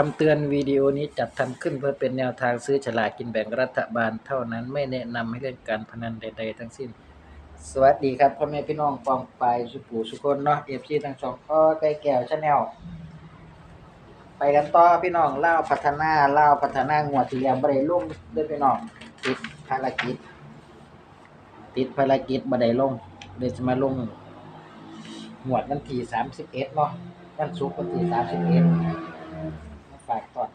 คำเตือนวิดีโอนี้จัดทำขึ้นเพื่อเป็นแนวทางซื้อฉลากกินแบ่งรัฐบาลเท่านั้นไม่แนะนำให้เล่นการพนันใด ๆ ทั้งสิ้น สวัสดีครับพ่อแม่พี่น้องปองปายสุปูสุคนเนาะเอฟซีทั้งสองอ้อไก่แก้วชาแนลไปกันต่อพี่น้องเล่าพัฒนาเล่าพัฒนางวดที่แล้วบ่ได้ลงเด้วยพี่น้องติดภารกิจ ติดภารกิจบ่ได้ลงเดี๋ยวจะมาลงงวดวันที่31เอ็ดเนาะวันศุกร์วันที่31มาฝากตอด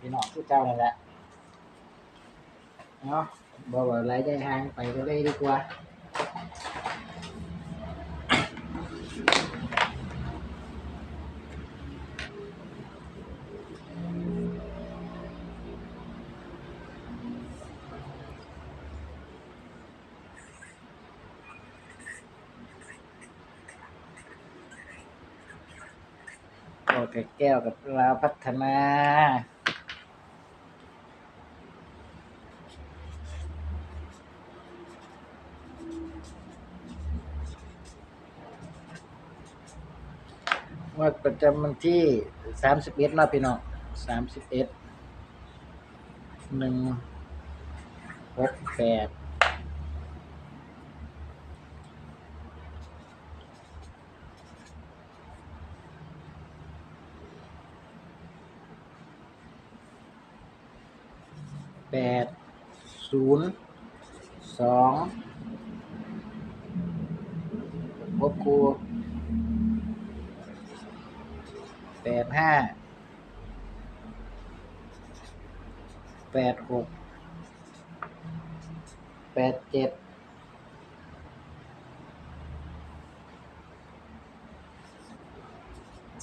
พี่น้องผู้เจ้านั่นแหละเนาะบ่ว่ไรได้ห่างไปก็เลยดีกว่าแก้วกับลาพัฒนา ว่าประจำวันที่สามสิบเอ็ดนาะพี่น้องสามสิบเอ็ดหนึ่งหกแปดแปดศูนย์สองพบครู แปดห้าแปดหกแปดเจ็ด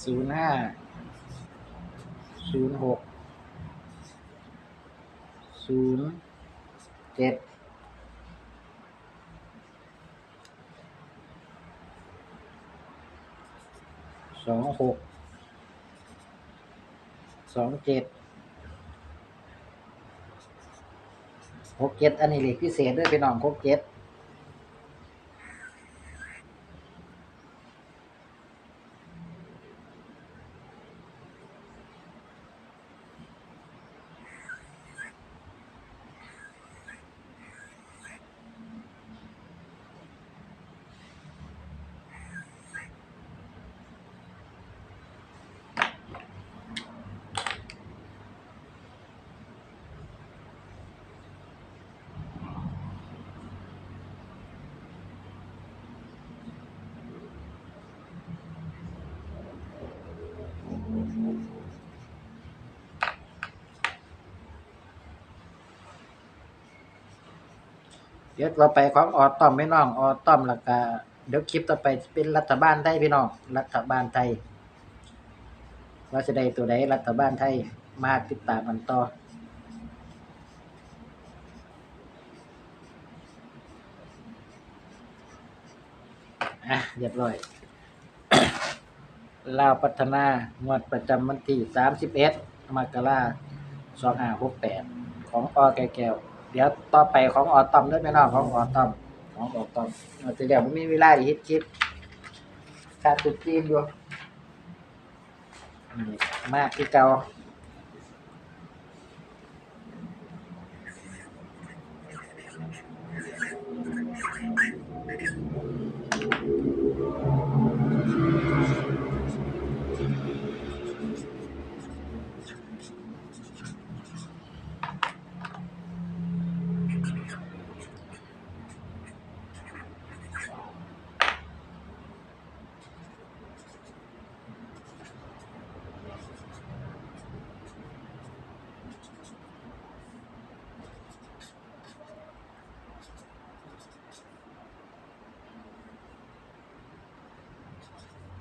ศูนย์ห้าศูนย์หกศูนย์เจ็ดสองหก สองเจ็ดหกเจ็ดอันนี้เลขพิเศษด้วยพี่น้องหกเจ็ด เดี๋ยวเราไปของออตอมพี่น้องออตอมแล้วก็เดี๋ยวคลิปต่อไปเป็นรัฐบาลไทยพี่น้องรัฐบาลไทยว่าจะได้ตัวใดรัฐบาลไทยมาติดตามกันต่ออะเรียบร้อยลาวพัฒนางวดประจำวันที่ 31 มกราคม2568 ของออแก่แก้ว เดี๋ยวต่อไปของออตอมด้วยแม่น้องของออตอมของออตอมเอาแต่เดี๋ยวผมมีเวลาอีกเฮ็ดคลิปการตุดจีนอยู่มากที่เก่า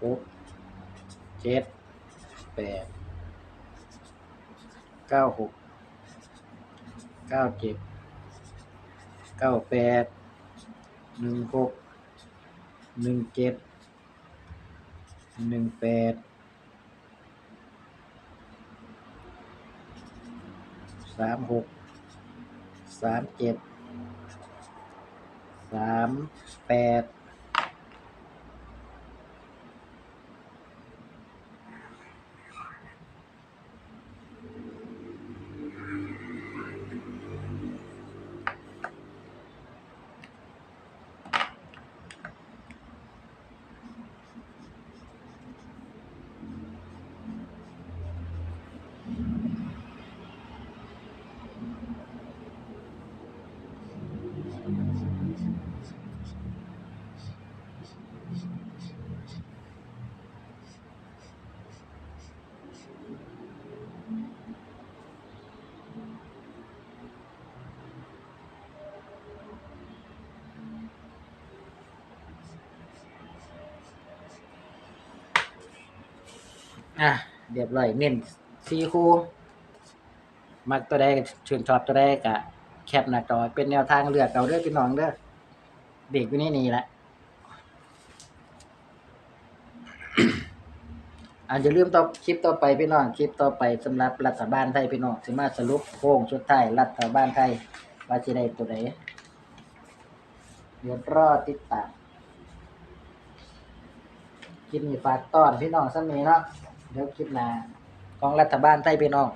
หกเจ็ดแปดเก้าหกเก้าเจ็ดเก้าแปดหนึ่งหกหนึ่งเจ็ดหนึ่งแปดสามหกสามเจ็ดสามแปด อะเรียบร้อยเน้นสี่คู่ มักตัวใดชื่นชอบตัวใดก็แคปหน้าจอเป็นแนวทางเลือกเอาเด้อพี่น้องเด้อเด็กอยู่ในี่นี่แหละอาจจะลืมต่อคลิปต่อไปพี่น้องคลิปต่อไปสำหรับรัฐบาลไทยพี่น้องสิมาสรุปโค้งสุดไทยรัฐบาลไทยว่าสิได้ตัวใดเดี๋ยวรอติดตามคลิปนี้ฝากต้อนพี่น้องสมีเนาะ เดี๋ยวคลิปหน้าของรัฐบาลไทยพี่น้อง